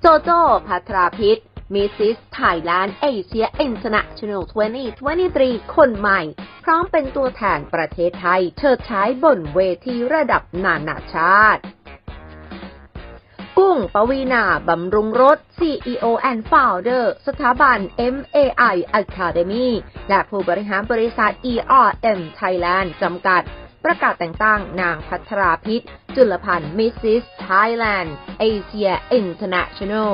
โจโจ้พัทราพิษมิสซิสไทยแลนด์เอเชียอินเตอร์เนชั่นแนล2023 คนใหม่ พร้อมเป็นตัวแทนประเทศไทยเชิดใช้บนเวทีระดับนานาชาติ กุ้ง ปวีนาบำรุงรส CEO and Founder สถาบัน MAI Academy และผู้บริหารบริษัท ERM Thailand จำกัด ประกาศแต่งตั้งนางพัทราพิษ จุลพันธ์ Mrs. Thailand Asia International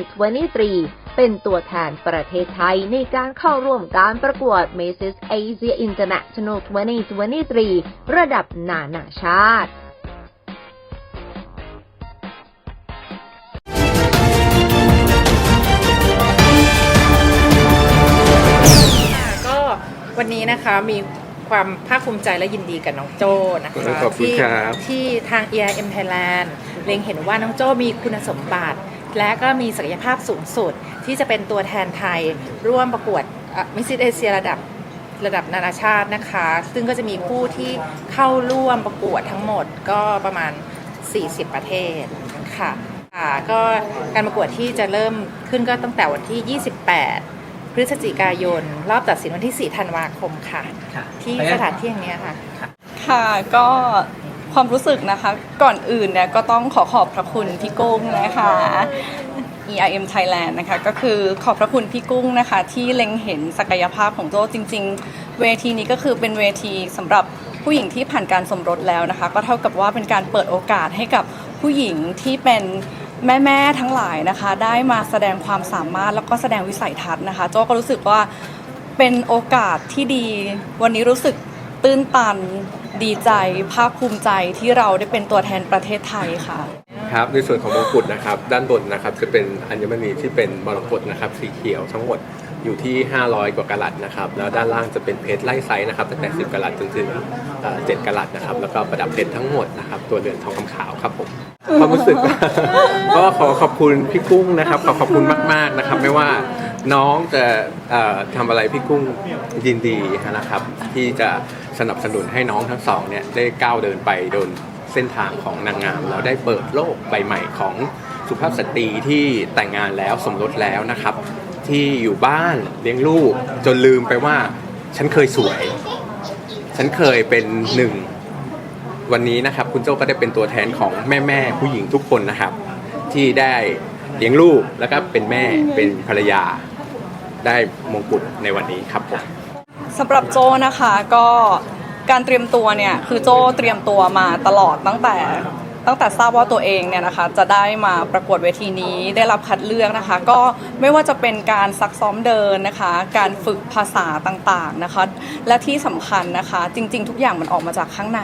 2023 เป็นตัวแทนประเทศไทยในการเข้าร่วมการประกวด Mrs. Asia International 2023 ระดับนานาชาติ นนี้นะคะมีความภาคภูมิใจและยินดีกับน้องโจ้นะคะขอบคุณที่ครับที่ทาง EIM Thailand เล็งเห็นว่าน้องโจ้มีคุณสมบัติ และก็มีศักยภาพสูงสุด ที่จะเป็นตัวแทนไทย ร่วมประกวดมิสซิสเอเชียระดับระดับนานาชาตินะคะ ซึ่งก็จะมีผู้ที่เข้าร่วมประกวดทั้งหมดก็ประมาณ 40 ประเทศค่ะค่ะก็การประกวดที่จะเริ่มขึ้นก็ตั้งแต่วันที่ 28 พฤศจิกายน รอบตัดสินวันที่ 4 ธันวาคมค่ะที่สถานที่แห่งเนี้ยค่ะ ค่ะก็ความรู้สึกนะคะ ก่อนอื่นเนี่ยก็ต้องขอขอบพระคุณพี่กุ้งนะคะ EIM Thailand นะคะก็คือขอบพระคุณพี่กุ้งนะคะ ที่เล็งเห็นศักยภาพของโจ้จริง ๆ เวทีนี้ก็คือเป็นเวทีสำหรับผู้หญิงที่ผ่านการสมรสแล้วนะคะ ก็เท่ากับว่าเป็นการเปิดโอกาสให้กับผู้หญิงที่เป็น แม่ ๆ ทั้งหลายนะคะ ได้มาแสดงความสามารถแล้วก็แสดงวิสัยทัศน์นะคะโจ้ก็รู้สึกว่าเป็นโอกาสที่ดี วันนี้รู้สึกตื้นตันดีใจ ภาคภูมิใจที่เราได้เป็นตัวแทนประเทศไทยค่ะ ครับในส่วนของมงกุฎนะครับ ด้านบนนะครับจะเป็นอัญมณีที่เป็นมรกตนะครับสีเขียวทั้งหมดอยู่ที่ 500 กว่ากะรัตนะครับ แล้วด้านล่างจะเป็นเพชรไล่ไซส์นะครับตั้งแต่10กะรัตจนถึงเอ่อ7กะรัตนะครับแล้วก็ประดับเพชรทั้งหมดนะครับตัวเรือนทองคำขาวครับผม ความรู้สึก ก็ขอขอบคุณพี่กุ้งนะครับ ขอขอบคุณมาก ๆนะครับ ไม่ว่าน้องจะเอ่อทำอะไรพี่กุ้งยินดีนะครับ ที่จะสนับสนุนให้น้องทั้งสองเนี่ยได้ก้าวเดินไปโดนเส้นทางของนางงามแล้วได้เปิดโลกใบใหม่ของสุภาพสตรีที่แต่งงานแล้วสมรสแล้วนะครับ ที่อยู่บ้านเลี้ยงลูกจนลืมไปว่า ฉันเคยสวย ฉันเคยเป็นหนึ่ง วันนี้นะครับคุณโจ้ก็ได้เป็นตัวแทนของแม่แม่ผู้หญิงทุกคนนะครับ ที่ได้เลี้ยงลูกแล้วก็เป็นแม่เป็นภรรยา ได้มงกุฎในวันนี้ครับผมสำหรับโจนะคะก็การเตรียมตัวเนี่ยคือโจเตรียมตัวมาตลอดตั้งแต่ตั้งแต่ทราบว่าตัวเองเนี่ยนะคะจะได้มาประกวดเวทีนี้ได้รับคัดเลือกนะคะ ก็ไม่ว่าจะเป็นการซักซ้อมเดินนะคะ การฝึกภาษาต่างๆนะคะ และที่สำคัญนะคะ จริง ๆ ทุกอย่างมันออกมาจากข้างใน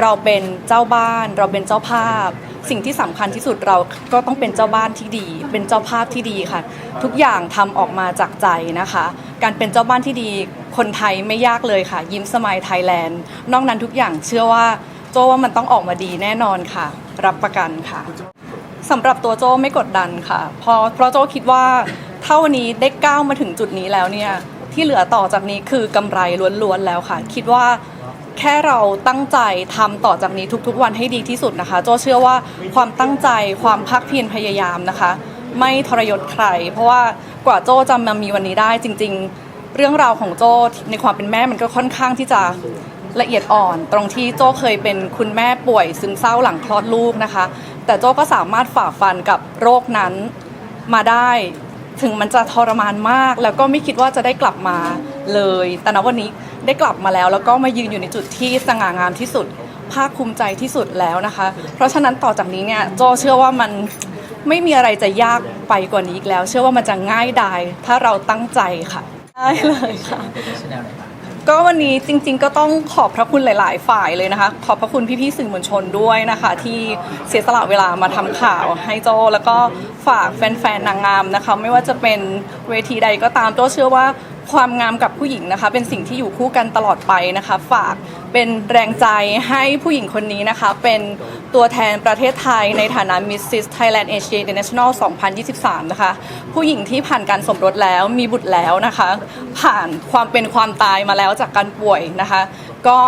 เราเป็นเจ้าบ้าน เราเป็นเจ้าภาพ สิ่งที่สำคัญที่สุดเราก็ต้องเป็นเจ้าบ้านที่ดี เป็นเจ้าภาพที่ดีค่ะ ทุกอย่างทำออกมาจากใจนะคะ การเป็นเจ้าบ้านที่ดีคนไทยไม่ยากเลยค่ะ ยิ้มสมายไทยแลนด์ นอกนั้นทุกอย่างเชื่อว่าโจว่ามันต้องออกมาดีแน่นอนค่ะ รับประกันค่ะสำหรับตัวโจไม่กดดันค่ะเพราะเพราะโจคิดว่าถ้าวันนี้ได้ก้าวมาถึงจุดนี้แล้วเนี่ยที่เหลือต่อจากนี้คือกำไรล้วนๆแล้วค่ะ คิดว่า แค่เราตั้งใจทำต่อจากนี้ทุกๆ วันให้ดีที่สุดนะคะ โจเชื่อว่าความตั้งใจความภาคเพียรพยายามนะคะ ไม่ทรยศใคร เพราะว่ากว่าโจจะมามีวันนี้ได้จริง ๆ เรื่องราวของโจในความเป็นแม่มันก็ค่อนข้างที่จะละเอียดอ่อน ตรงที่โจเคยเป็นคุณแม่ป่วยซึมเศร้าหลังคลอดลูกนะคะ แต่โจก็สามารถฝ่าฟันกับโรคนั้นมาได้ถึงมันจะทรมานมาก แล้วก็ไม่คิดว่าจะได้กลับมาเลย แต่ณวันนี้ ได้กลับมาแล้ว แล้วก็มายืนอยู่ในจุดที่สง่างามที่สุด ภาคภูมิใจที่สุดแล้วนะคะ เพราะฉะนั้นต่อจากนี้เนี่ยโจเชื่อว่ามันไม่มีอะไรจะยากไปกว่านี้อีกแล้ว เชื่อว่ามันจะง่ายดายถ้าเราตั้งใจค่ะได้เลยค่ะ ก็วันนี้จริงๆ ก็ต้องขอบพระคุณหลาย ๆ ฝ่ายเลยนะคะ ขอบพระคุณพี่ๆสื่อมวลชนด้วยนะคะ ที่เสียสละเวลามาทำข่าวให้โจแล้วก็ฝากแฟนๆนางงามนะคะ ไม่ว่าจะเป็นเวทีใดก็ตามโจเชื่อว่า ความงามกับผู้หญิงนะคะ เป็นสิ่งที่อยู่คู่กันตลอดไปนะคะ ฝากเป็นแรงใจให้ผู้หญิงคนนี้นะคะ เป็นตัวแทนประเทศไทยในฐานะ Mrs. Thailand Asia International 2023 นะคะ ผู้หญิงที่ผ่านการสมรสแล้วมีบุตรแล้วนะคะ ผ่านความเป็นความตายมาแล้วจากการป่วยนะคะ ก็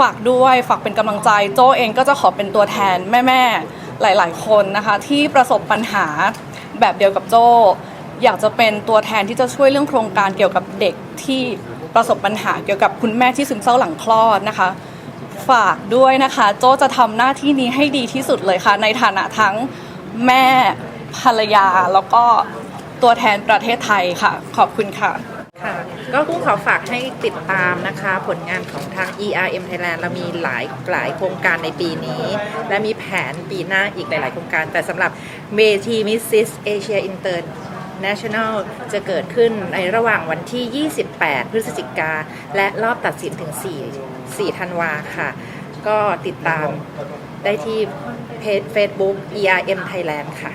ฝากด้วยฝากเป็นกำลังใจ โจเองก็จะขอเป็นตัวแทนแม่ ๆ หลาย ๆ คนนะคะ ที่ประสบปัญหาแบบเดียวกับโจ อยากจะเป็นตัวแทนที่จะช่วยเรื่องโครงการเกี่ยวกับเด็กที่ประสบปัญหาเกี่ยวกับคุณแม่ที่ซึมเศร้าหลังคลอดนะคะ ฝากด้วยนะคะ โจจะทำหน้าที่นี้ให้ดีที่สุดเลยค่ะ ในฐานะทั้งแม่ภรรยาแล้วก็ตัวแทนประเทศไทยค่ะ ขอบคุณค่ะค่ะก็กุ้งขอฝากให้ติดตามนะคะ ผลงานของทาง ERM Thailand เรามีหลายหลายโครงการในปีนี้ และมีแผนปีหน้าอีกหลาย ๆ โครงการแต่สำหรับเวที Mrs. Asia National จะเกิดขึ้นในระหว่างวันที่ 28 พฤศจิกา และรอบตัดสินถึง 4 4ธันวาค่ะ ก็ติดตามได้ที่เพจ Facebook ERM Thailand ค่ะ